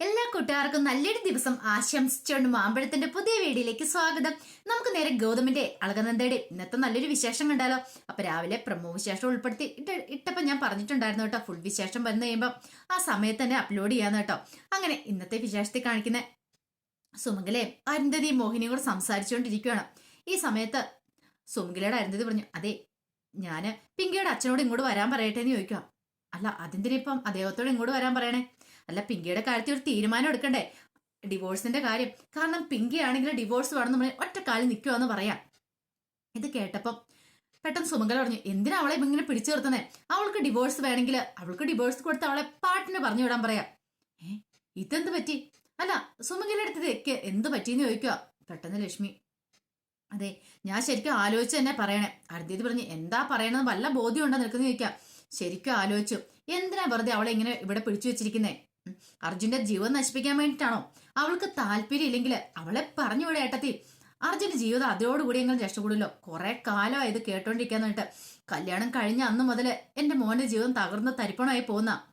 എല്ലാ കൂട്ടുകാർക്കും നല്ലൊരു ദിവസം ആശംസിച്ചുകൊണ്ട് മാമ്പഴത്തിന്റെ പുതിയ വീഡിയോയിലേക്ക് സ്വാഗതം. നമുക്ക് നേരെ ഗൗതമിന്റെ അളകനന്ദയുടെ ഇന്നത്തെ നല്ലൊരു വിശേഷം കണ്ടാലോ അപ്പൊ രാവിലെ പ്രമോ വിശേഷം ഉൾപ്പെടുത്തി ഇട്ടപ്പോൾ ഇട്ടപ്പോ ഞാൻ പറഞ്ഞിട്ടുണ്ടായിരുന്നു കേട്ടോ ഫുൾ വിശേഷം വന്നു കഴിയുമ്പോൾ ആ സമയത്ത് തന്നെ അപ്ലോഡ് ചെയ്യാന്ന് കേട്ടോ. അങ്ങനെ ഇന്നത്തെ വിശേഷത്തെ കാണിക്കുന്ന സുമംഗലയും അരുന്ധതി മോഹിനിയും കൂടെ സംസാരിച്ചുകൊണ്ടിരിക്കുകയാണ് ഈ സമയത്ത് സുമംഗലയുടെ അരുന്ധതി പറഞ്ഞു അതെ ഞാൻ പിങ്കിയുടെ അച്ഛനോട് ഇങ്ങോട്ട് വരാൻ പറയട്ടെ എന്ന് ചോദിക്കാം അല്ല അതെന്തിനിപ്പം അദ്ദേഹത്തോട് ഇങ്ങോട്ട് വരാൻ പറയണേ? അല്ല പിങ്കിയുടെ കാര്യത്തിൽ ഒരു തീരുമാനം എടുക്കണ്ടേ? ഡിവോഴ്സിന്റെ കാര്യം. കാരണം പിങ്കി ആണെങ്കിൽ ഡിവോഴ്സ് വേണം നമ്മൾ ഒറ്റ കാലിൽ നിൽക്കുവാന്ന് പറയാം. ഇത് കേട്ടപ്പം പെട്ടെന്ന് സുമംഗല പറഞ്ഞു എന്തിനാ അവളെ ഇങ്ങനെ പിടിച്ചു നിർത്തുന്നേ? അവൾക്ക് ഡിവോഴ്സ് വേണമെങ്കിൽ അവൾക്ക് ഡിവോഴ്സ് കൊടുത്ത് അവളെ പാട്ടിന് പറഞ്ഞു വിടാൻ പറയാം. ഏ ഇതെന്ത് പറ്റി? അല്ല സുമംഗല അടുത്തത് എന്ത് പറ്റിയെന്ന് ചോദിക്കുക പെട്ടെന്ന് ലക്ഷ്മി. അതെ ഞാൻ ശരിക്കും ആലോചിച്ച് തന്നെ പറയണേ. അടുത്തത് പറഞ്ഞു എന്താ പറയണമെന്ന് വല്ല ബോധ്യം ഉണ്ടോ നിൽക്കുന്ന ചോദിക്കാം. ശരിക്കും ആലോചിച്ചു. എന്തിനാ വെറുതെ അവളെ ഇങ്ങനെ ഇവിടെ പിടിച്ചു വെച്ചിരിക്കുന്നേ. അർജുന്റെ ജീവൻ നശിപ്പിക്കാൻ വേണ്ടിയിട്ടാണോ? അവൾക്ക് താല്പര്യം ഇല്ലെങ്കിൽ അവളെ പറഞ്ഞു വിടെ ഏട്ടത്തി. അർജുന്റെ ജീവിതം അതോടുകൂടി എങ്കിലും രക്ഷപ്പെടുമല്ലോ. കുറെ കാലമായി ഇത് കേട്ടോണ്ടിരിക്കാന്നിട്ട് കല്യാണം കഴിഞ്ഞ അന്ന് മുതൽ എന്റെ മോന്റെ ജീവിതം തകർന്ന് തരിപ്പണമായി പോന്ന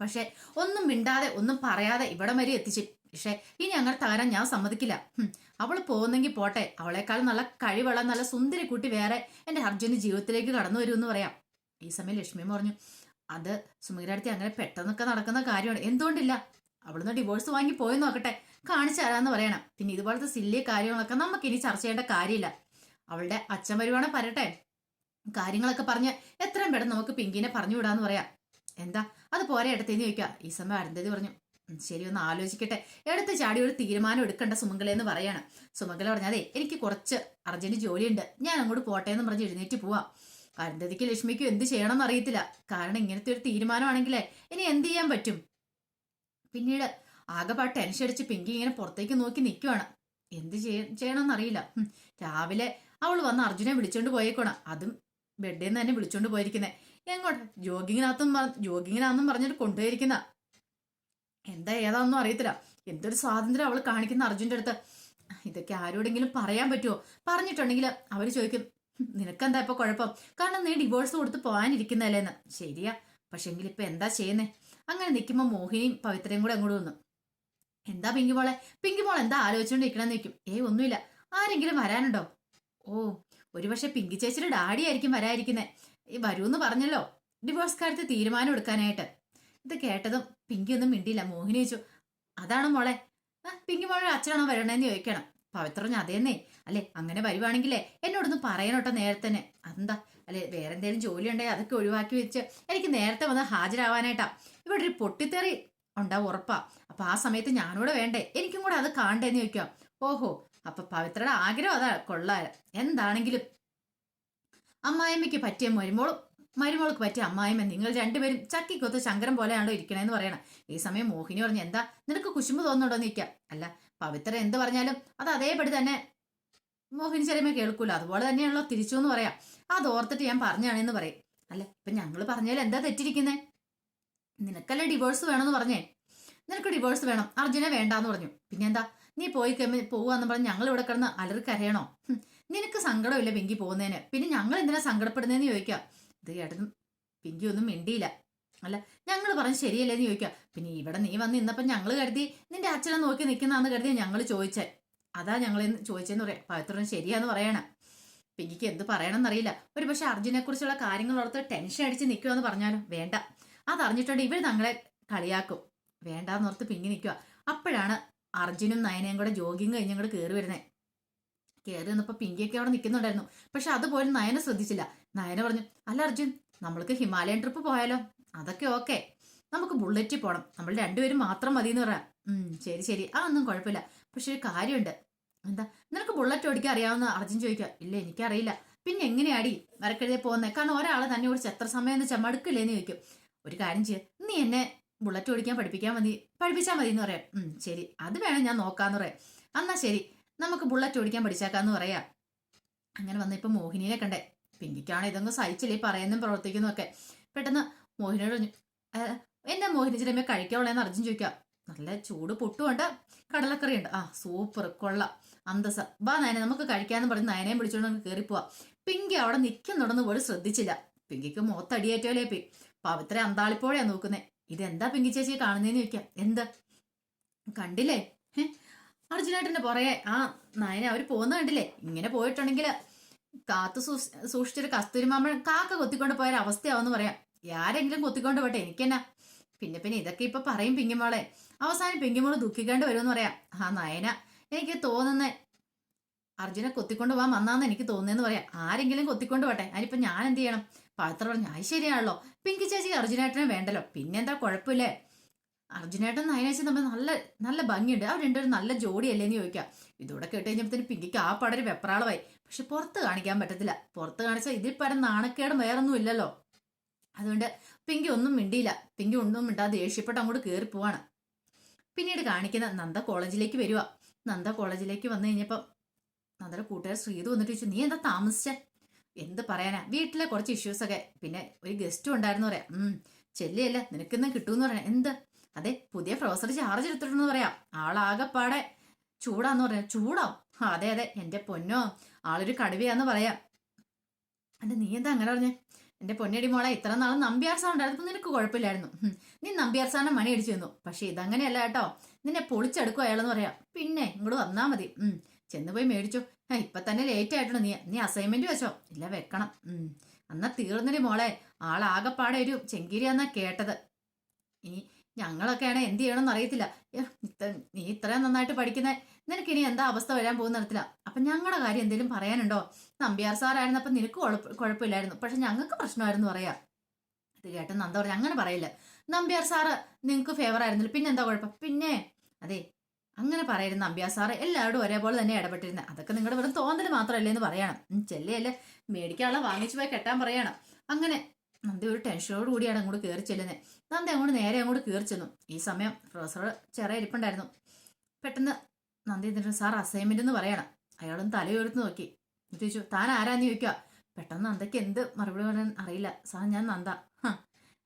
പക്ഷെ ഒന്നും മിണ്ടാതെ ഒന്നും പറയാതെ ഇവിടം വരെ എത്തിച്ചു. പക്ഷെ ഇനി അങ്ങനെ തകരാൻ ഞാൻ സമ്മതിക്കില്ല. അവൾ പോകുന്നെങ്കിൽ പോട്ടെ. അവളെക്കാൾ നല്ല കഴിവുള്ള നല്ല സുന്ദരി കുട്ടി വേറെ എന്റെ അർജുന്റെ ജീവിതത്തിലേക്ക് കടന്നു എന്ന് പറയാം. ഈ സമയം ലക്ഷ്മി പറഞ്ഞു അത് സുമിഗ്രടുത്തി അങ്ങനെ പെട്ടെന്നൊക്കെ നടക്കുന്ന കാര്യമാണ്. എന്തുകൊണ്ടില്ല? അവിടുന്ന് ഡിവോഴ്സ് വാങ്ങി പോയി നോക്കട്ടെ. കാണിച്ചു തരാന്ന് പറയണം. പിന്നെ ഇതുപോലത്തെ സില്ലിയ കാര്യങ്ങളൊക്കെ നമുക്ക് ഇനി ചർച്ച ചെയ്യേണ്ട കാര്യമില്ല. അവളുടെ അച്ഛൻ വരുവാണെ പറയട്ടെ കാര്യങ്ങളൊക്കെ പറഞ്ഞ് എത്രയും പെട്ടെന്ന് നമുക്ക് പിങ്കിനെ പറഞ്ഞു വിടാന്ന് പറയാം. എന്താ? അത് പോരെ എടുത്തേന്ന് ചോദിക്കുക. ഈ സമയം അരുന്ധതി പറഞ്ഞു. ശരി ഒന്ന് ആലോചിക്കട്ടെ. എടുത്ത് ചാടി ഒരു തീരുമാനം എടുക്കണ്ട സുമംഗല എന്ന് പറയാണ്. സുമംഗല പറഞ്ഞാതെ എനിക്ക് കുറച്ച് അർജന്റ് ജോലിയുണ്ട്. ഞാൻ അങ്ങോട്ട് പോട്ടെ എന്ന് പറഞ്ഞ് എഴുന്നേറ്റ് പോവാം. അരുന്ധതിക്ക് ലക്ഷ്മിക്കും എന്ത് ചെയ്യണമെന്ന് അറിയത്തില്ല. കാരണം ഇങ്ങനത്തെ ഒരു തീരുമാനമാണെങ്കിലേ ഇനി എന്ത് ചെയ്യാൻ പറ്റും? പിന്നീട് ആകെപ്പാട് ടെൻഷൻ അടിച്ച് പിങ്കി ഇങ്ങനെ പുറത്തേക്ക് നോക്കി നിൽക്കുവാണ് എന്ത് ചെയ്യണം ചെയ്യണമെന്ന് അറിയില്ല. രാവിലെ അവൾ വന്ന് അർജുനെ വിളിച്ചോണ്ട് പോയേക്കോണം അതും ബെഡിൽ നിന്ന് തന്നെ വിളിച്ചോണ്ട് പോയിരിക്കുന്നത് എങ്ങോട്ട്? ജോഗിങ്ങിനകത്തും ജോഗിങ്ങിനാന്നും പറഞ്ഞിട്ട് കൊണ്ടുപോയിരിക്കുന്ന. എന്താ ഏതാണെന്നും അറിയത്തില്ല. എന്തൊരു സ്വാതന്ത്ര്യം അവൾ കാണിക്കുന്ന അർജുന്റെ അടുത്ത്. ഇതൊക്കെ ആരോടെങ്കിലും പറയാൻ പറ്റുമോ പറഞ്ഞിട്ടുണ്ടെങ്കിൽ അവർ ചോദിക്കും "ഹും, നിനക്കെന്താ ഇപ്പൊ കുഴപ്പം? കാരണം നീ ഡിവോഴ്സ് കൊടുത്ത് പോകാനിരിക്കുന്നല്ലേന്ന്. ശരിയാ. പക്ഷെങ്കിൽ ഇപ്പൊ എന്താ ചെയ്യുന്നേ? അങ്ങനെ നിൽക്കുമ്പോൾ മോഹിനിയും പവിത്രയും കൂടെ അങ്ങോട്ട് വന്നു. എന്താ പിങ്കി മോളെ? പിങ്കി മോൾ എന്താ ആലോചിച്ചോണ്ടിരിക്കണമെന്ന് നിൽക്കും ഏയ് ഒന്നുമില്ല. ആരെങ്കിലും വരാനുണ്ടോ? ഓ ഒരുപക്ഷെ പിങ്കി ചേച്ചിയുടെ ഡാഡി ആയിരിക്കും വരാതിരിക്കുന്നേ. ഈ വരൂന്ന് പറഞ്ഞല്ലോ. ഡിവോഴ്സ് കാര്യത്തിൽ തീരുമാനം എടുക്കാനായിട്ട്. ഇത് കേട്ടതും പിങ്കി ഒന്നും മിണ്ടിയില്ല. മോഹിനി ചോദിച്ചു അതാണ് മോളെ? പിങ്കി മോളെ അച്ഛനാണോ വരണേന്ന് ചോദിക്കണം. പവിത്ര പറഞ്ഞു അതേന്നേ. അല്ലെ? അങ്ങനെ വരുവാണെങ്കിലേ എന്നോടൊന്ന് പറയണോട്ടോ നേരത്തെ അതെന്താ? അല്ലെ വേറെ എന്തെങ്കിലും ജോലി ഉണ്ടെങ്കിൽ അതൊക്കെ ഒഴിവാക്കി വെച്ച് എനിക്ക് നേരത്തെ വന്ന് ഹാജരാവാനായിട്ടാ. ഇവിടെ ഒരു പൊട്ടിത്തെറി ഉണ്ടാവും ഉറപ്പാ. അപ്പൊ ആ സമയത്ത് ഞാനൂടെ വേണ്ടേ? എനിക്കും കൂടെ അത് കാണണ്ടേന്ന് ചോദിക്കാം ഓഹോ അപ്പൊ പവിത്രയുടെ ആഗ്രഹം അതാ. കൊള്ളാ എന്താണെങ്കിലും. അമ്മായിമ്മയ്ക്ക് പറ്റിയ മരുമോളും മരുമോൾക്ക് പറ്റിയ അമ്മായിമ്മ നിങ്ങൾ രണ്ടുപേരും ചക്കിക്കൊത്ത് ശങ്കരം പോലെയാണോ ഇരിക്കണേന്ന് പറയണം. ഈ സമയം മോഹിനി പറഞ്ഞു എന്താ? നിനക്ക് കുശുമ്പ് തോന്നുന്നുണ്ടോ നിൽക്കാം അല്ല പവിത്ര എന്ത് പറഞ്ഞാലും അത് അതേപടി തന്നെ. മോഹിനി ചെറിയമ്മ കേൾക്കൂല. അതുപോലെ തന്നെയാണല്ലോ തിരിച്ചു എന്ന് പറയാം. അത് ഓർത്തിട്ട് ഞാൻ പറഞ്ഞാണെന്ന് പറയും. അല്ല ഇപ്പൊ ഞങ്ങൾ പറഞ്ഞാൽ എന്താ തെറ്റിരിക്കുന്നേ? നിനക്കല്ലേ ഡിവോഴ്സ് വേണമെന്ന് പറഞ്ഞേ? നിനക്ക് ഡിവോഴ്സ് വേണം. അർജുനെ വേണ്ടാന്ന് പറഞ്ഞു. പിന്നെന്താ? നീ പോയി കഴിയുമ്പോൾ പോവാന്ന് പറഞ്ഞ് ഞങ്ങൾ ഇവിടെ കിടന്ന് അലറി കരയണോ? നിനക്ക് സങ്കടമില്ല പിങ്കി പോകുന്നതിന് പിന്നെ ഞങ്ങൾ എന്തിനാ സങ്കടപ്പെടുന്നതെന്ന് ചോദിക്കാം? ഇത് കേട്ടതും പിങ്കി ഒന്നും മിണ്ടിയില്ല. അല്ല ഞങ്ങൾ പറഞ്ഞ് ശരിയല്ലേന്ന് ചോദിക്കുക. പിന്നെ ഇവിടെ നീ വന്ന് ഇന്നപ്പം ഞങ്ങൾ കരുതി നിന്റെ അച്ഛനെ നോക്കി നിൽക്കുന്നതെന്ന് കരുതി ഞങ്ങൾ ചോദിച്ചേ. അതാ ഞങ്ങൾ ചോദിച്ചെന്ന് പറയാം. പവിത്രൻ ശരിയാന്ന് പറയണം. പിങ്കിക്ക് എന്ത് പറയണമെന്നറിയില്ല. ഒരു പക്ഷെ അർജുനെ കുറിച്ചുള്ള കാര്യങ്ങൾ ഓർത്ത് ടെൻഷൻ അടിച്ച് നിൽക്കുമെന്ന് പറഞ്ഞാലും വേണ്ട. അതറിഞ്ഞിട്ടുണ്ട് ഇവർ തങ്ങളെ കളിയാക്കും. വേണ്ടാന്നോർത്ത് പിങ്ങി നിൽക്കുക അപ്പോഴാണ് അർജുനും നയനയും കൂടെ ജോഗിങ് കഴിഞ്ഞ് കൂടെ കയറി വരുന്നത് കയറി നിന്നപ്പോൾ പിങ്കിയൊക്കെ അവിടെ നിൽക്കുന്നുണ്ടായിരുന്നു. പക്ഷെ അതുപോലും നയന ശ്രദ്ധിച്ചില്ല. നയന പറഞ്ഞു അല്ല അർജുൻ നമ്മൾക്ക് ഹിമാലയൻ ട്രിപ്പ് പോയാലോ? അതൊക്കെ ഓക്കെ. നമുക്ക് ബുള്ളറ്റിൽ പോണം. നമ്മൾ രണ്ടുപേരും മാത്രം മതി എന്ന് പറയാം ശരി ശരി. ആ ഒന്നും കുഴപ്പമില്ല. പക്ഷെ ഒരു കാര്യമുണ്ട്. എന്താ? നിനക്ക് ബുള്ളറ്റ് ഓടിക്കാൻ അറിയാവുന്ന അർജുൻ ചോദിക്കുക. ഇല്ല എനിക്കറിയില്ല. പിന്നെ എങ്ങനെയാടി വരക്കെഴുതി പോകുന്നത് കാരണം ഒരാളെ തന്നെ ഓടിച്ച് എത്ര സമയം എന്ന് ചമ്മടുക്കില്ലേന്ന് ചോദിക്കും. ഒരു കാര്യം ചെയ്യ. നീ എന്നെ ബുള്ളറ്റ് ഓടിക്കാൻ പഠിപ്പിക്കാൻ മതി. പഠിപ്പിച്ചാൽ മതി എന്ന് പറയാം ശരി. അത് വേണം ഞാൻ നോക്കാന്ന് പറയാം. എന്നാ ശരി. നമുക്ക് ബുള്ളറ്റ് ഓടിക്കാൻ പഠിച്ചാക്കാന്ന് പറയാം. അങ്ങനെ വന്ന ഇപ്പൊ മോഹിനിയെ കണ്ടേ. പിങ്കിക്കാണ് ഇതൊന്നും സഹിച്ചില്ലേ പറയുന്നതും പ്രവർത്തിക്കുന്നതും ഒക്കെ. പെട്ടെന്ന് മോഹിനിയോട് പറഞ്ഞു എന്താ മോഹിനി ചിലമേ കഴിക്കാവുള്ളതെന്ന് അർജുൻ ചോദിക്കാം നല്ല ചൂട് പൊട്ടുമുണ്ട് കടലക്കറിയുണ്ട്. ആ സൂപ്പർ കൊള്ള. അന്തസ വാ നയനെ നമുക്ക് കഴിക്കാന്ന് പറഞ്ഞ് നയനയും പിടിച്ചോണ്ട് കയറിപ്പോവാ പിങ്കി അവിടെ നിൽക്കുന്നുണ്ടെന്ന് പോലും ശ്രദ്ധിച്ചില്ല. പിങ്കിക്ക് മുഖത്തടിയേറ്റോലേ പി. പവിത്ര അന്താളിപ്പോഴാ നോക്കുന്നേ. ഇതെന്താ പിങ്കി ചേച്ചി കാണുന്നേന്ന് ചോദിക്കാം. എന്ത്? കണ്ടില്ലേ? അർജുനായിട്ടെന്നെ പുറകെ. ആ നയന അവർ പോകുന്ന കണ്ടില്ലേ? ഇങ്ങനെ പോയിട്ടുണ്ടെങ്കിൽ കാത്തു സൂക്ഷിച്ചൊരു കസ്തൂരി മാമ്പഴം കാക്ക കൊത്തിക്കൊണ്ട് പോയ ഒരു അവസ്ഥയാവെന്ന് പറയാം. ആരെങ്കിലും കൊത്തിക്കൊണ്ട് പോട്ടെ എനിക്കെന്നാ. പിന്നെ പിന്നെ ഇതൊക്കെ ഇപ്പൊ പറയും പിങ്കിമോളെ. അവസാനം പിങ്കിമോൾ ദുഃഖിക്കേണ്ടി വരുമെന്ന് പറയാം. ആ നയന എനിക്ക് തോന്നുന്ന അർജുനെ കൊത്തിക്കൊണ്ട് പോകാൻ വന്നാന്ന് എനിക്ക് തോന്നുന്നതെന്ന് പറയാം. ആരെങ്കിലും കൊത്തിക്കൊണ്ട് പോട്ടെ അതിനിപ്പോ ഞാൻ എന്ത് ചെയ്യണം? പത്ര പറഞ്ഞു അത് ശരിയാണല്ലോ. പിങ്കി ചേച്ചി അർജുനേട്ടനെ വേണ്ടല്ലോ. പിന്നെന്താ കുഴപ്പമില്ലേ? അർജുനേട്ടൻ നയനേച്ചി തമ്മിൽ നല്ല നല്ല ഭംഗിയുണ്ട്. അവർ രണ്ടൊരു നല്ല ജോഡിയല്ലേ എന്ന് ചോദിക്കാം. ഇതോടെ കേട്ട് കഴിഞ്ഞപ്പോഴത്തേന് പിങ്കിക്ക് ആ പടര് വെപ്രാളമായി. പക്ഷെ പുറത്ത് കാണിക്കാൻ പറ്റത്തില്ല. പുറത്ത് കാണിച്ചാൽ ഇതിൽ പരം നാണക്കേടും വേറൊന്നും ഇല്ലല്ലോ. അതുകൊണ്ട് പിങ്കി ഒന്നും മിണ്ടിയില്ല. പിങ്കി ഒന്നും മിണ്ടാതെ ദേഷ്യപ്പെട്ട് അങ്ങോട്ട് കയറി പോവാണ്. പിന്നീട് കാണിക്കുന്ന നന്ദ കോളേജിലേക്ക് വരിക നന്ദ കോളേജിലേക്ക് വന്നു കഴിഞ്ഞപ്പം നന്ദയുടെ കൂട്ടുകാർ ശ്രീതു വന്നിട്ട് ചോദിച്ചു നീ എന്താ താമസിച്ചേ? എന്ത് പറയാനാ? വീട്ടിലെ കുറച്ച് ഇഷ്യൂസ് ഒക്കെ. പിന്നെ ഒരു ഗസ്റ്റും ഉണ്ടായിരുന്നു പറയാം. ഉം ചെല്ലിയല്ല നിനക്കിന്ന് കിട്ടുമെന്ന് പറയാം. എന്ത്? അതെ പുതിയ പ്രൊഫസർ ചാർജ് എടുത്തിട്ടുണ്ടെന്ന് പറയാം. ആളാകെപ്പാടെ ചൂടാന്ന് പറയാം. ചൂടോ? അതെ അതെ എന്റെ പൊന്നോ ആളൊരു കടുവയാന്ന് പറയാം. അല്ല നീ എന്താ അങ്ങനെ പറഞ്ഞേ? എന്റെ പൊന്നടി മോളെ ഇത്ര നാളും നമ്പ്യാർ സാർ ഉണ്ടായിരുന്നപ്പോ നിനക്ക് കുഴപ്പമില്ലായിരുന്നു. നീ നമ്പ്യാർ സാറിനെ മണി അടിച്ചു തന്നു. പക്ഷെ ഇതങ്ങനെയല്ല കേട്ടോ. നിന്നെ പൊളിച്ചെടുക്കും അയാളെന്ന് പറയാം. പിന്നെ ഇങ്ങോട്ട് വന്നാ മതി. ചെന്ന് പോയി മേടിച്ചു. ഇപ്പൊ തന്നെ ലേറ്റ് ആയിട്ടുണ്ട് നീ. നീ അസൈൻമെന്റ് വെച്ചോ? ഇല്ല വെക്കണം. അന്നാ തീർന്നടി മോളെ. ആളാകെപ്പാടെ ഒരു ചെങ്കിരിയാന്നാ കേട്ടത്. ഇനി ഞങ്ങളൊക്കെയാണ് എന്ത് ചെയ്യണമെന്ന് അറിയത്തില്ല. നീ ഇത്രയും നന്നായിട്ട് പഠിക്കുന്ന നിനക്ക് ഇനി എന്താ അവസ്ഥ വരാൻ പോകുന്ന നടത്തില്ല അപ്പൊ ഞങ്ങളുടെ കാര്യം എന്തെങ്കിലും പറയാനുണ്ടോ? നമ്പ്യാർ സാറായിരുന്നു അപ്പൊ നിനക്ക് കുഴപ്പമില്ലായിരുന്നു. പക്ഷെ ഞങ്ങൾക്ക് പ്രശ്നമായിരുന്നു പറയാ. ഇത് കേട്ട നന്ദ പറഞ്ഞു അങ്ങനെ പറയില്ല. നമ്പ്യാർ സാറ് നിങ്ങൾക്ക് ഫേവർ ആയിരുന്നില്ല. പിന്നെ എന്താ കുഴപ്പം? പിന്നെ അതെ അങ്ങനെ പറയരുത് നമ്പ്യാർ സാറ്. എല്ലാവരോടും ഒരേപോലെ തന്നെ ഇടപെട്ടിരുന്നത് അതൊക്കെ നിങ്ങളുടെ വെറും തോന്നൽ മാത്രമല്ലേ എന്ന് പറയണം. ചെല്ലയല്ലേ. മേടിക്കാനുള്ള വാങ്ങിച്ചു പോയി കെട്ടാൻ പറയണം. അങ്ങനെ നന്ദ ഒരു ടെൻഷനോട് കൂടിയാണ് അങ്ങോട്ട് കയറി ചെല്ലുന്നത് നന്ദി അങ്ങോട്ട് നേരെ അങ്ങോട്ട് കയറി ചെന്നു. ഈ സമയം പ്രൊഫസർ ചെറിയ ഇരിപ്പുണ്ടായിരുന്നു. പെട്ടെന്ന് നന്ദി എന്നിട്ട് സാർ അസൈൻമെന്റ് എന്ന് പറയണം. അയാളും തലയുയർത്ത് നോക്കി. ചോദിച്ചു താൻ ആരാന്ന് ചോദിക്കുക പെട്ടെന്ന് നന്ദയ്ക്ക് എന്ത് മറുപടി പറയാൻ അറിയില്ല. സാർ ഞാൻ നന്ദ.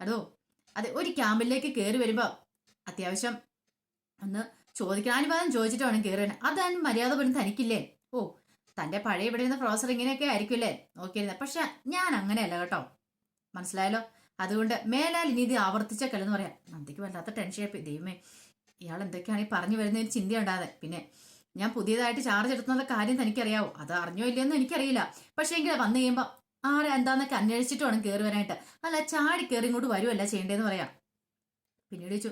അതോ? അതെ ഒരു ക്യാമ്പിലേക്ക് കയറി വരുമ്പോ അത്യാവശ്യം ഒന്ന് ചോദിക്കണം. അനുവാദം ചോദിച്ചിട്ട് വേണം കയറി വരാൻ അതാണ് മര്യാദ പോലും തനിക്കില്ലേ? ഓ തന്റെ പഴയ ഇവിടെ നിന്ന് പ്രൊഫസർ ഇങ്ങനെയൊക്കെ ആയിരിക്കുമല്ലേ? നോക്കിയിരുന്നത് പക്ഷെ ഞാൻ അങ്ങനെയല്ല കേട്ടോ. മനസ്സിലായല്ലോ? അതുകൊണ്ട് മേലാൽ ഇനി ഇത് ആവർത്തിച്ചേക്കല്ലെന്ന് പറയാം. നന്ദിക്ക് വല്ലാത്ത ടെൻഷൻ ആയിപ്പോയി ദൈവമേ. ഇയാൾ എന്തൊക്കെയാണ് ഈ പറഞ്ഞു വരുന്ന ഒരു ചിന്തയുണ്ടാതെ പിന്നെ ഞാൻ പുതിയതായിട്ട് ചാർജ് എടുത്തുന്ന കാര്യം തനിക്കറിയാവോ? അത് അറിഞ്ഞോ ഇല്ലയെന്ന് എനിക്കറിയില്ല. പക്ഷേ എങ്കിൽ വന്നു കഴിയുമ്പോൾ ആരാ എന്താന്നൊക്കെ അന്വേഷിച്ചിട്ട് വേണം കയറി വരാനായിട്ട് അല്ല ചാടി കയറി ഇങ്ങോട്ട് വരുമല്ല ചെയ്യേണ്ടതെന്ന് പറയാം. പിന്നീട് ചോദിച്ചു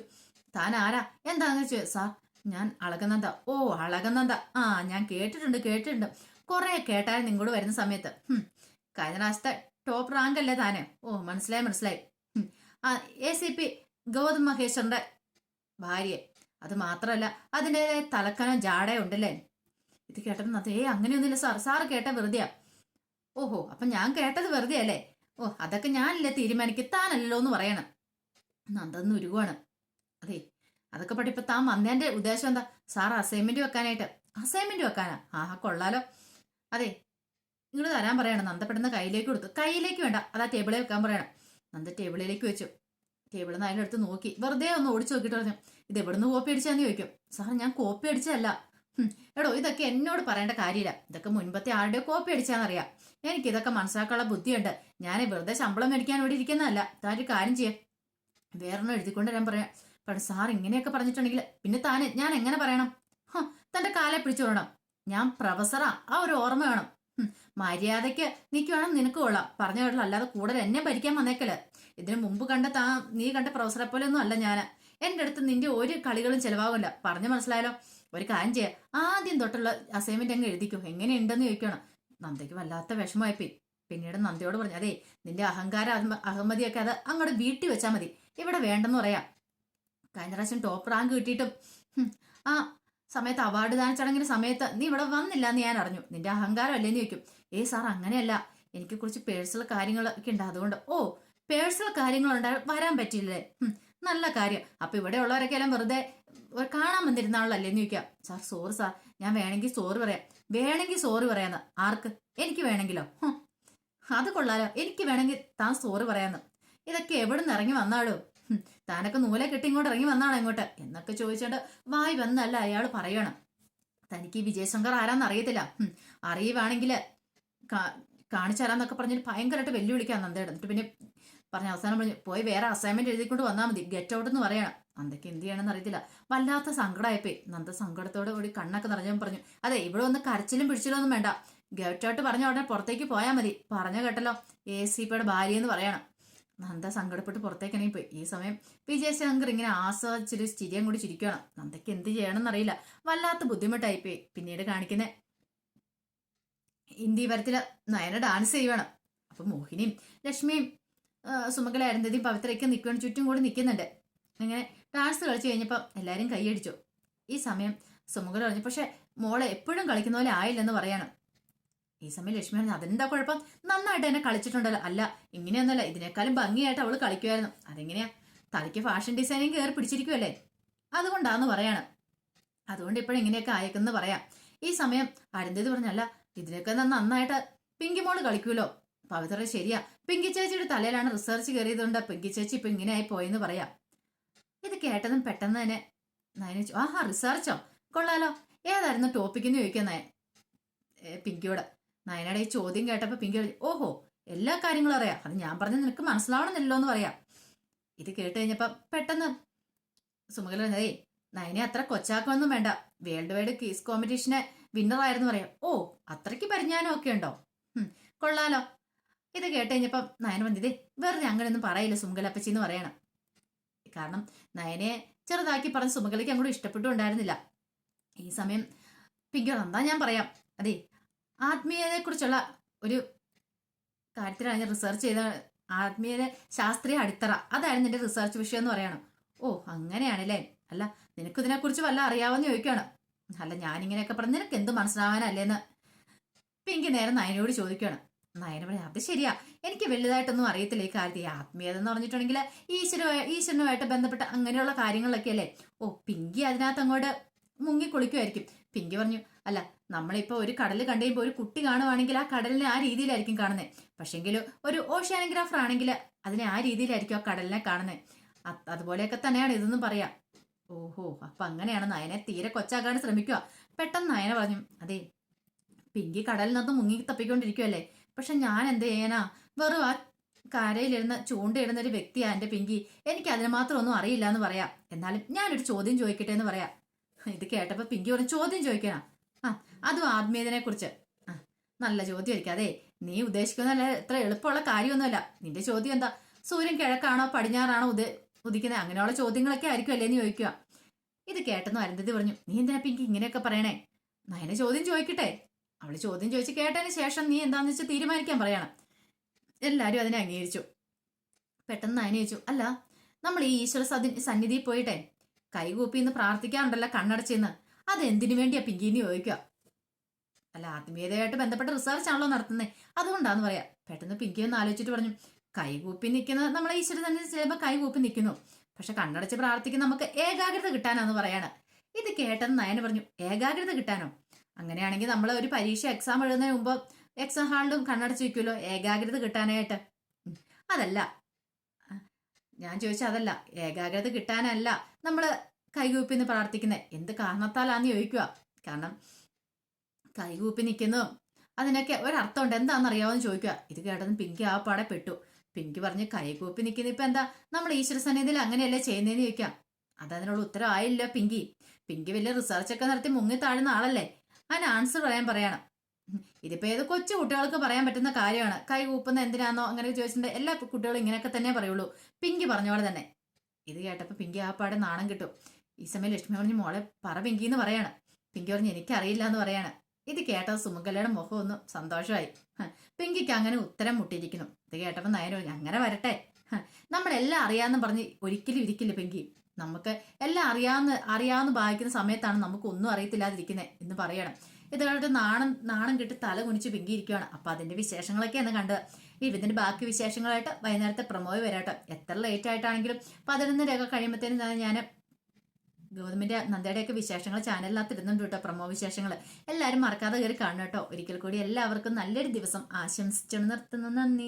താൻ ആരാ? എന്താന്ന് വെച്ചു സാർ ഞാൻ അളകനന്ദ. ഓ അളകനന്ദ. ആ ഞാൻ കേട്ടിട്ടുണ്ട് കേട്ടിട്ടുണ്ട്. കുറേ കേട്ടായിരുന്നു ഇങ്ങോട്ട് വരുന്ന സമയത്ത്. കഴിഞ്ഞ പ്രാവശ്യത്തെ ടോപ്പ് റാങ്ക് അല്ലേ താനെ? ഓ മനസ്സിലായി മനസ്സിലായി. ആ എ സി പി ഗൗതം മഹേശ്വറിന്റെ ഭാര്യയെ. അത് മാത്രമല്ല അതിന്റെ തലക്കനം ജാടയുണ്ടല്ലേ? ഇത് കേട്ടപ്പോൾ നന്ദ ഏ അങ്ങനെയൊന്നുമില്ല സാർ. സാറ് കേട്ട വെറുതെയാ. ഓഹോ അപ്പൊ ഞാൻ കേട്ടത് വെറുതെ അല്ലേ ഓ അതൊക്കെ ഞാനല്ലേ തീരുമാനിക്കും താനല്ലോ എന്ന് പറയണം. നന്ദന്ന് ഉരുവാണ്. അതെ അതൊക്കെ പഠിപ്പോ താൻ വന്നതിന്റെ ഉദ്ദേശം എന്താ? സാർ അസൈൻമെന്റ് വെക്കാനായിട്ട്. അസൈൻമെന്റ് വെക്കാനാ? ആ കൊള്ളാലോ. അതെ നിങ്ങൾ തരാൻ പറയണം. നന്ദപ്പെടുന്ന കയ്യിലേക്ക് കൊടുത്തു. കയ്യിലേക്ക് വേണ്ട അതാ ടേബിളിൽ വെക്കാൻ പറയണം. നന്ദ ടേബിളിലേക്ക് വെച്ചു. ടേബിളിൽ നിന്ന് അതിലെടുത്ത് നോക്കി. വെറുതെ ഒന്ന് ഓടിച്ചു നോക്കിയിട്ട് പറഞ്ഞു ഇത് എവിടുന്ന് കോപ്പി അടിച്ചാന്ന് ചോദിക്കും. സാർ ഞാൻ കോപ്പി അടിച്ചതല്ല. എടോ ഇതൊക്കെ എന്നോട് പറയേണ്ട കാര്യമില്ല. ഇതൊക്കെ മുൻപത്തെ ആരുടെ കോപ്പി അടിച്ചാന്നറിയാം എനിക്ക് ഇതൊക്കെ മനസ്സിലാക്കാനുള്ള ബുദ്ധിയുണ്ട്. ഞാൻ വെറുതെ ശമ്പളം മേടിക്കാൻ ഇവിടെ ഇരിക്കുന്നതല്ല. താൻ കാര്യം ചെയ്യാം. വേറൊന്നും എഴുതിക്കൊണ്ട് വരാൻ പറയാം. പക്ഷെ സാർ ഇങ്ങനെയൊക്കെ പറഞ്ഞിട്ടുണ്ടെങ്കിൽ പിന്നെ താൻ ഞാൻ എങ്ങനെ പറയണം? തന്റെ കാലെ പിടിച്ചു വേണം ഞാൻ പ്രൊഫസറാ. ആ ഒരു ഓർമ്മ വേണം. മര്യാദയ്ക്ക് നീക്ക് വേണം നിനക്ക് കൊള്ളാം. പറഞ്ഞ കേട്ടില്ല അല്ലാതെ കൂടുതൽ എന്നെ ഭരിക്കാൻ വന്നേക്കൽ ഇതിനു മുമ്പ് കണ്ട താ നീ കണ്ട പ്രൊഫസറെ പോലെ ഒന്നും അല്ല ഞാൻ എന്റെ അടുത്ത് നിന്റെ ഒരു കളികളും ചിലവാകില്ല പറഞ്ഞു മനസ്സിലായാലോ ഒരു കാര്യം ചെയ്യാം. ആദ്യം തൊട്ടുള്ള അസൈൻമെന്റ് അങ്ങ് എഴുതിക്കും. എങ്ങനെയുണ്ടെന്ന് ചോദിക്കണം. നന്ദയ്ക്ക് വല്ലാത്ത വിഷമമായിപ്പോയി. പിന്നീട് നന്ദിയോട് പറഞ്ഞു അതെ നിന്റെ അഹങ്കാര അഹമ- അഹമ്മതിയൊക്കെ അത് അങ്ങോട്ട് വീട്ടിൽ വെച്ചാൽ മതി. ഇവിടെ വേണ്ടെന്ന് പറയാം. കഴിഞ്ഞ പ്രാവശ്യം ടോപ്പ് റാങ്ക് കിട്ടിയിട്ടും ആ സമയത്ത് അവാർഡ് ദാന ചടങ്ങിന് സമയത്ത് നീ ഇവിടെ വന്നില്ല എന്ന് ഞാൻ അറിഞ്ഞു. നിന്റെ അഹങ്കാരം അല്ലേന്ന് ചോദിക്കും. ഏ സാർ അങ്ങനെയല്ല. എനിക്ക് കുറച്ച് പേഴ്സണൽ കാര്യങ്ങളൊക്കെ ഉണ്ട്. അതുകൊണ്ട് ഓ പേഴ്സണൽ കാര്യങ്ങളുണ്ടാ വരാൻ പറ്റില്ലേ നല്ല കാര്യം. അപ്പൊ ഇവിടെ ഉള്ളവരൊക്കെ എല്ലാം വെറുതെ കാണാൻ വന്നിരുന്ന ആളല്ലേ എന്ന് ചോദിക്കാം സാർ സോറി സാർ. ഞാൻ വേണമെങ്കിൽ സോറി പറയാം. വേണമെങ്കിൽ സോറി പറയാന്ന്. ആർക്ക്? എനിക്ക് വേണമെങ്കിലോ? അത് കൊള്ളാലോ. എനിക്ക് വേണമെങ്കിൽ താൻ സോറി പറയാന്ന്. ഇതൊക്കെ എവിടെ നിന്ന് ഇറങ്ങി വന്നാടോ? ഹും, താനൊക്കെ നൂലെ കെട്ടി ഇങ്ങോട്ട് ഇറങ്ങി വന്നാണോ ഇങ്ങോട്ട്? എന്നൊക്കെ ചോദിച്ചിട്ട് വായി വന്നല്ല അയാൾ പറയണം. തനിക്ക് വിജയശങ്കർ ആരാന്ന് അറിയത്തില്ല. അറിയുവാണെങ്കിൽ കാണിച്ചു തരാന്നൊക്കെ പറഞ്ഞിട്ട് ഭയങ്കരമായിട്ട് വെല്ലുവിളിക്കാൻ നന്ദയുടെ എന്നിട്ട് പിന്നെ പറഞ്ഞ അവസാനം പറഞ്ഞു പോയി വേറെ അസൈൻമെന്റ് എഴുതിക്കൊണ്ട് വന്നാൽ മതി ഗെറ്റ് ഔട്ട് എന്ന് പറയണം. അന്തൊക്കെ എന്ത് ചെയ്യണമെന്ന് അറിയത്തില്ല. വല്ലാത്ത സങ്കടമായപ്പേ നന്ദ സങ്കടത്തോടെ കൂടി കണ്ണൊക്കെ നിറഞ്ഞവൻ പറഞ്ഞു അതെ ഇവിടെ ഒന്ന് കരച്ചിലും പിടിച്ചിലും ഒന്നും വേണ്ട. ഔട്ട് പറഞ്ഞ ഉടനെ പുറത്തേക്ക് പോയാൽ മതി. പറഞ്ഞ കേട്ടല്ലോ എ സി പിയുടെ ഭാര്യ എന്ന് പറയണം. നന്ദ സങ്കടപ്പെട്ട് പുറത്തേക്ക് ഇറങ്ങി പോയി ഈ സമയം വിജയശങ്കർ ഇങ്ങനെ ആസ്വദിച്ചൊരു ചിരിയും കൂടി ചിരിക്കണം നന്ദയ്ക്ക് എന്ത് ചെയ്യണമെന്ന് അറിയില്ല. വല്ലാത്ത ബുദ്ധിമുട്ടായിപ്പോയി. പിന്നീട് കാണിക്കുന്ന ഹിന്ദി നയന ഡാൻസ് ചെയ്യണം അപ്പൊ മോഹിനിയും ലക്ഷ്മിയും ആ, അരന്തതി പവിത്രയ്ക്ക് നിൽക്കുകയാണ് ചുറ്റും കൂടി നിൽക്കുന്നുണ്ട് അങ്ങനെ ഡാൻസ് കളിച്ചു കഴിഞ്ഞപ്പോൾ എല്ലാവരും കൈയടിച്ചു ഈ സമയം സുമകൾ പറഞ്ഞു പക്ഷെ മോളെ എപ്പോഴും കളിക്കുന്ന പോലെ ആയില്ലെന്ന് പറയണം. ഈ സമയം ലക്ഷ്മി പറഞ്ഞു അതെന്താ കുഴപ്പം? നന്നായിട്ട് എന്നെ കളിച്ചിട്ടുണ്ടല്ലോ. അല്ല ഇങ്ങനെയൊന്നുമല്ല. ഇതിനേക്കാളും ഭംഗിയായിട്ട് അവൾ കളിക്കുമായിരുന്നു. അതെങ്ങനെയാ? തലയ്ക്ക് ഫാഷൻ ഡിസൈനിങ് കയറി പിടിച്ചിരിക്കുമല്ലേ അതുകൊണ്ടാന്ന് പറയാണ്. അതുകൊണ്ട് ഇപ്പോഴും ഇങ്ങനെയൊക്കെ ആയേക്കെന്ന് പറയാം. ഈ സമയം അരുന്ധതി പറഞ്ഞല്ല ഇതിനൊക്കെ നന്നായിട്ട് പിങ്കി മോൾ കളിക്കൂലോ പവിത്ര ശരിയാ. പിങ്കി ചേച്ചിയുടെ തലയിലാണ് റിസർച്ച് കയറിയതുകൊണ്ട് പിങ്കി ചേച്ചി ഇപ്പൊ ഇങ്ങനെയായി പോയെന്ന് പറയാം. ഇത് കേട്ടതും പെട്ടെന്ന് തന്നെ നയന ആഹാ റിസർച്ചോ കൊള്ളാലോ. ഏതായിരുന്നു ടോപ്പിക് എന്ന് നയൻ പിങ്കിയോട്. നയനയുടെ ഈ ചോദ്യം കേട്ടപ്പോ പിങ്കി ഓഹോ എല്ലാ കാര്യങ്ങളും അറിയാം. അത് ഞാൻ പറഞ്ഞത് നിനക്ക് മനസ്സിലാവണമെന്നില്ലല്ലോ എന്ന് പറയാം. ഇത് കേട്ട് കഴിഞ്ഞപ്പോ പെട്ടെന്ന് സുമകല ഏയ് നയനെ അത്ര കൊച്ചാക്കൊന്നും വേണ്ട. വേൾഡ് വൈഡ് ക്വീസ് കോമ്പറ്റീഷനെ വിന്നറായിരുന്നു പറയാം. ഓ അത്രയ്ക്ക് പരിജ്ഞാനം ഒക്കെ ഉണ്ടോ കൊള്ളാലോ. ഇത് കേട്ട് കഴിഞ്ഞപ്പം നയന വന്നിതേ വെറുതെ അങ്ങനെയൊന്നും പറയില്ല സുമകലപ്പച്ചി എന്ന് പറയണം. കാരണം നയനെ ചെറുതാക്കി പറഞ്ഞ സുമകലയ്ക്ക് അങ്ങോട്ട് ഇഷ്ടപ്പെട്ടുണ്ടായിരുന്നില്ല ഈ സമയം പിങ്കർ എന്താ ഞാൻ പറയാം. അതെ ആത്മീയതയെ കുറിച്ചുള്ള ഒരു കാര്യത്തിലാണ് ഞാൻ റിസർച്ച് ചെയ്ത ആത്മീയത ശാസ്ത്രീയ അടിത്തറ. അതായിരുന്നു എന്റെ റിസർച്ച് വിഷയം എന്ന് പറയണം. ഓ അങ്ങനെയാണല്ലേ? അല്ല നിനക്ക് ഇതിനെക്കുറിച്ച് വല്ല അറിയാവുന്ന ചോദിക്കുകയാണ് അല്ല ഞാനിങ്ങനെയൊക്കെ പറഞ്ഞ് നിനക്ക് എന്ത് മനസ്സിലാവാനല്ലേന്ന് പിങ്കി നേരം നയനോട് ചോദിക്കുകയാണ് നയന പറയാം അത് ശരിയാ. എനിക്ക് വലുതായിട്ടൊന്നും അറിയത്തില്ല ഈ കാര്യത്തിൽ. ആത്മീയത എന്ന് പറഞ്ഞിട്ടുണ്ടെങ്കിൽ ഈശ്വര ഈശ്വരനുമായിട്ട് ബന്ധപ്പെട്ട അങ്ങനെയുള്ള കാര്യങ്ങളൊക്കെ അല്ലേ? ഓ പിങ്കി അതിനകത്ത് അങ്ങോട്ട് മുങ്ങി കുളിക്കുമായിരിക്കും. പിങ്കി പറഞ്ഞു അല്ല നമ്മളിപ്പോൾ ഒരു കടൽ കണ്ടുകഴിയുമ്പോൾ ഒരു കുട്ടി കാണുവാണെങ്കിൽ ആ കടലിനെ ആ രീതിയിലായിരിക്കും കാണുന്നത് പക്ഷെങ്കിൽ ഒരു ഓഷ്യാനോഗ്രാഫർ ആണെങ്കിൽ അതിനെ ആ രീതിയിലായിരിക്കും ആ കടലിനെ കാണുന്നത് അതുപോലെയൊക്കെ തന്നെയാണ് ഇതെന്നും പറയാം. ഓഹോ അപ്പൊ അങ്ങനെയാണ് നയനെ തീരെ കൊച്ചാക്കാൻ ശ്രമിക്കുക. പെട്ടെന്ന് നയന പറഞ്ഞു അതെ പിങ്കി കടലിനകത്ത് മുങ്ങി തപ്പിക്കൊണ്ടിരിക്കുവല്ലേ? പക്ഷെ ഞാൻ എന്ത് ചെയ്യാനാ? വെറും ആ കരയിലിരുന്ന് ചൂണ്ടയിടുന്ന ഒരു വ്യക്തിയാ എന്റെ പിങ്കി. എനിക്ക് അതിന് മാത്രം ഒന്നും അറിയില്ല എന്ന് പറയാം. എന്നാലും ഞാനൊരു ചോദ്യം ചോദിക്കട്ടെ എന്ന് പറയാം. ഇത് കേട്ടപ്പോ പിങ്കി പറഞ്ഞു ചോദ്യം ചോദിക്കണം. ആ അതും ആത്മീയതിനെ കുറിച്ച്. നല്ല നല്ല ചോദ്യമായിരിക്കും അതെ നീ ഉദ്ദേശിക്കുന്ന എത്ര എളുപ്പമുള്ള കാര്യമൊന്നുമല്ല. നിന്റെ ചോദ്യം എന്താ? സൂര്യൻ കിഴക്കാണോ പടിഞ്ഞാറാണോ ഉദ ഉദിക്കുന്നത് അങ്ങനെയുള്ള ചോദ്യങ്ങളൊക്കെ ആയിരിക്കും അല്ലേ എന്ന് ചോദിക്കുക. ഇത് കേട്ടെന്ന് അരുന്ധതി പറഞ്ഞു നീ എന്തിനാ പിങ്കി ഇങ്ങനെയൊക്കെ പറയണേ? നയന ചോദ്യം ചോദിക്കട്ടെ. അവൾ ചോദ്യം ചോദിച്ച് കേട്ടതിന് ശേഷം നീ എന്താന്ന് വെച്ചാൽ തീരുമാനിക്കാൻ പറയണം. എല്ലാവരും അതിനെ അംഗീകരിച്ചു. പെട്ടെന്ന് അതിനെ ചോദിച്ചു അല്ല നമ്മൾ ഈ ഈശ്വര സന്നിധിയിൽ പോയിട്ടെ? കൈകൂപ്പി എന്ന് പ്രാർത്ഥിക്കാറുണ്ടല്ലോ കണ്ണടച്ചെന്ന്. അത് എന്തിനു വേണ്ടിയാ പിങ്കീന്ന് ചോദിക്കുക? അല്ല ആത്മീയതയായിട്ട് ബന്ധപ്പെട്ട റിസർച്ച് ആണല്ലോ നടത്തുന്നത് അതുകൊണ്ടാന്ന് പറയാ. പെട്ടെന്ന് പിങ്കി ഒന്ന് ആലോചിച്ചിട്ട് പറഞ്ഞു കൈകൂപ്പി നിൽക്കുന്നത് നമ്മളെ ഈശ്വര സന്നിധി ചിലപ്പോൾ കൈകൂപ്പി നിൽക്കുന്നു പക്ഷെ കണ്ണടച്ച് പ്രാർത്ഥിക്കുന്ന നമുക്ക് ഏകാഗ്രത കിട്ടാനാന്ന് പറയാണ്. ഇത് കേട്ടെന്ന് നയന പറഞ്ഞു ഏകാഗ്രത കിട്ടാനോ? അങ്ങനെയാണെങ്കിൽ നമ്മൾ ഒരു പരീക്ഷ എക്സാം എഴുതുന്നതിന് മുമ്പ് എക്സാം ഹാളിലും കണ്ണടച്ച് വയ്ക്കുമല്ലോ ഏകാഗ്രത കിട്ടാനായിട്ട്. അതല്ല. ഞാൻ ചോദിച്ചാൽ അതല്ല. ഏകാഗ്രത കിട്ടാനല്ല നമ്മൾ കൈകൂപ്പി നിന്ന് പ്രാർത്ഥിക്കുന്നത് എന്ത് കാരണത്താലാന്ന് ചോദിക്കുക കാരണം കൈകൂപ്പി നിൽക്കുന്നതും അതിനൊക്കെ ഒരർത്ഥമുണ്ട്. എന്താണെന്ന് അറിയാമെന്ന് ചോദിക്കുക ഇത് കേട്ടതും പിങ്കി ആ പാടെ പെട്ടു. പിങ്കി പറഞ്ഞ് കൈകൂപ്പി നിൽക്കുന്ന ഇപ്പം എന്താ? നമ്മൾ ഈശ്വര സന്നിധിയിൽ അങ്ങനെയല്ലേ ചെയ്യുന്നതെന്ന് ചോദിക്കാം. അതതിനുള്ള ഉത്തരം ആയില്ല പിങ്കി. പിങ്കി വലിയ റിസർച്ചൊക്കെ നടത്തി മുങ്ങി താഴുന്ന ആളല്ലേ? അതിന് ആൻസർ പറയാൻ പറയണം. ഇതിപ്പോ ഏത് കൊച്ചു കുട്ടികൾക്ക് പറയാൻ പറ്റുന്ന കാര്യമാണ്. കൈ കൂപ്പുന്ന എന്തിനാന്നോ അങ്ങനെ ചോദിച്ചിട്ടുണ്ട്. എല്ലാ കുട്ടികളും ഇങ്ങനെയൊക്കെ തന്നെ പറയുള്ളൂ. പിങ്കി പറഞ്ഞ പോലെ തന്നെ. ഇത് കേട്ടപ്പോ പിങ്കി ആ പാടെ നാണം കിട്ടും. ഈ സമയം ലക്ഷ്മി പറഞ്ഞു മോളെ പറ പിങ്കി എന്ന് പറയാണ്. പിങ്കി പറഞ്ഞു എനിക്കറിയില്ല എന്ന് പറയാണ്. ഇത് കേട്ടത് സുമംഗലയുടെ മുഖം ഒന്ന് സന്തോഷമായി. പിങ്കിക്ക് അങ്ങനെ ഉത്തരം മുട്ടിയിരിക്കുന്നു. ഇത് കേട്ടപ്പോ നയനോ അങ്ങനെ വരട്ടെ. നമ്മളെല്ലാം അറിയാന്ന് പറഞ്ഞ് ഒരിക്കലും ഇരിക്കില്ല പിങ്കി. നമുക്ക് എല്ലാം അറിയാവുന്ന അറിയാവുന്ന ഭാവിക്കുന്ന സമയത്താണ് നമുക്ക് ഒന്നും അറിയത്തില്ലാതിരിക്കുന്നത് എന്ന് പറയണം. ഇതായിട്ട് നാണം നാണം കിട്ടി തല കുനിച്ച് പിങ്കിയിരിക്കുകയാണ് അപ്പൊ അതിന്റെ വിശേഷങ്ങളൊക്കെയാണ് കണ്ടത് ഈ ഇതിന്റെ ബാക്കി വിശേഷങ്ങളായിട്ട് വൈകുന്നേരത്തെ പ്രമോയ് വരാട്ടോ എത്ര ലേറ്റ് ആയിട്ടാണെങ്കിലും പതിനൊന്നരയൊക്കെ കഴിയുമ്പോഴത്തേനും ഞാൻ ഗൗതമിന്റെ നന്ദയുടെയൊക്കെ വിശേഷങ്ങൾ ചാനലിനകത്ത് ഇടുന്നുണ്ട് കേട്ടോ പ്രമോ വിശേഷങ്ങൾ എല്ലാവരും മറക്കാതെ കയറി കാണണം കേട്ടോ. ഒരിക്കൽ കൂടി എല്ലാവർക്കും നല്ലൊരു ദിവസം ആശംസിച്ചു നിർത്തുന്നു. നന്ദി.